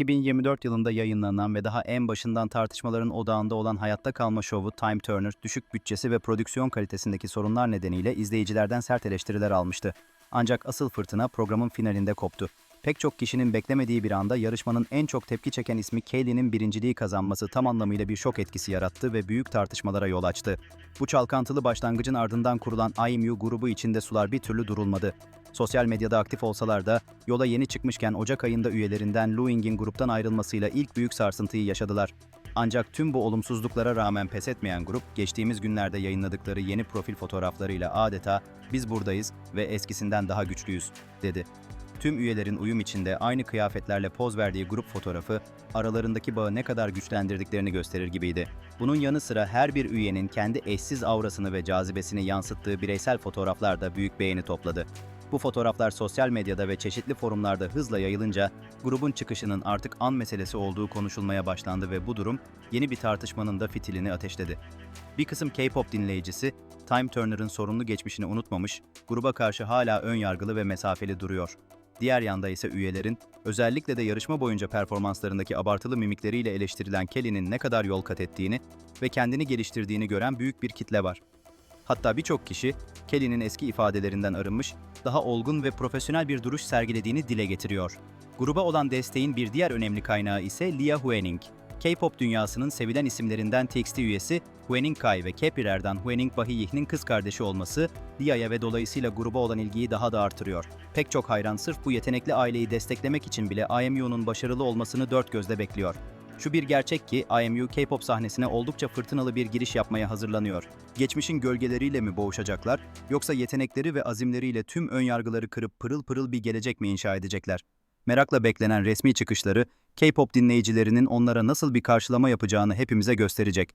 2024 yılında yayınlanan ve daha en başından tartışmaların odağında olan Hayatta Kalma şovu Time Turner, düşük bütçesi ve prodüksiyon kalitesindeki sorunlar nedeniyle izleyicilerden sert eleştiriler almıştı. Ancak asıl fırtına programın finalinde koptu. Pek çok kişinin beklemediği bir anda yarışmanın en çok tepki çeken ismi Kaylee'nin birinciliği kazanması tam anlamıyla bir şok etkisi yarattı ve büyük tartışmalara yol açtı. Bu çalkantılı başlangıcın ardından kurulan IMU grubu içinde sular bir türlü durulmadı. Sosyal medyada aktif olsalar da yola yeni çıkmışken Ocak ayında üyelerinden Luing'in gruptan ayrılmasıyla ilk büyük sarsıntıyı yaşadılar. Ancak tüm bu olumsuzluklara rağmen pes etmeyen grup, geçtiğimiz günlerde yayınladıkları yeni profil fotoğraflarıyla adeta "Biz buradayız ve eskisinden daha güçlüyüz." dedi. Tüm üyelerin uyum içinde aynı kıyafetlerle poz verdiği grup fotoğrafı, aralarındaki bağı ne kadar güçlendirdiklerini gösterir gibiydi. Bunun yanı sıra her bir üyenin kendi eşsiz aurasını ve cazibesini yansıttığı bireysel fotoğraflar da büyük beğeni topladı. Bu fotoğraflar sosyal medyada ve çeşitli forumlarda hızla yayılınca grubun çıkışının artık an meselesi olduğu konuşulmaya başlandı ve bu durum yeni bir tartışmanın da fitilini ateşledi. Bir kısım K-pop dinleyicisi Time Turner'ın sorunlu geçmişini unutmamış, gruba karşı hala ön yargılı ve mesafeli duruyor. Diğer yanda ise üyelerin, özellikle de yarışma boyunca performanslarındaki abartılı mimikleriyle eleştirilen Kelly'nin ne kadar yol kat ettiğini ve kendini geliştirdiğini gören büyük bir kitle var. Hatta birçok kişi Kelly'nin eski ifadelerinden arınmış, daha olgun ve profesyonel bir duruş sergilediğini dile getiriyor. Gruba olan desteğin bir diğer önemli kaynağı ise Lia Huening. K-pop dünyasının sevilen isimlerinden TXT üyesi Huening Kai ve K-Pop'lerden Huening Bahiyih'nin kız kardeşi olması Lia'ya ve dolayısıyla gruba olan ilgiyi daha da artırıyor. Pek çok hayran sırf bu yetenekli aileyi desteklemek için bile IMU'nun başarılı olmasını dört gözle bekliyor. Şu bir gerçek ki IMU K-pop sahnesine oldukça fırtınalı bir giriş yapmaya hazırlanıyor. Geçmişin gölgeleriyle mi boğuşacaklar yoksa yetenekleri ve azimleriyle tüm önyargıları kırıp pırıl pırıl bir gelecek mi inşa edecekler? Merakla beklenen resmi çıkışları K-pop dinleyicilerinin onlara nasıl bir karşılama yapacağını hepimize gösterecek.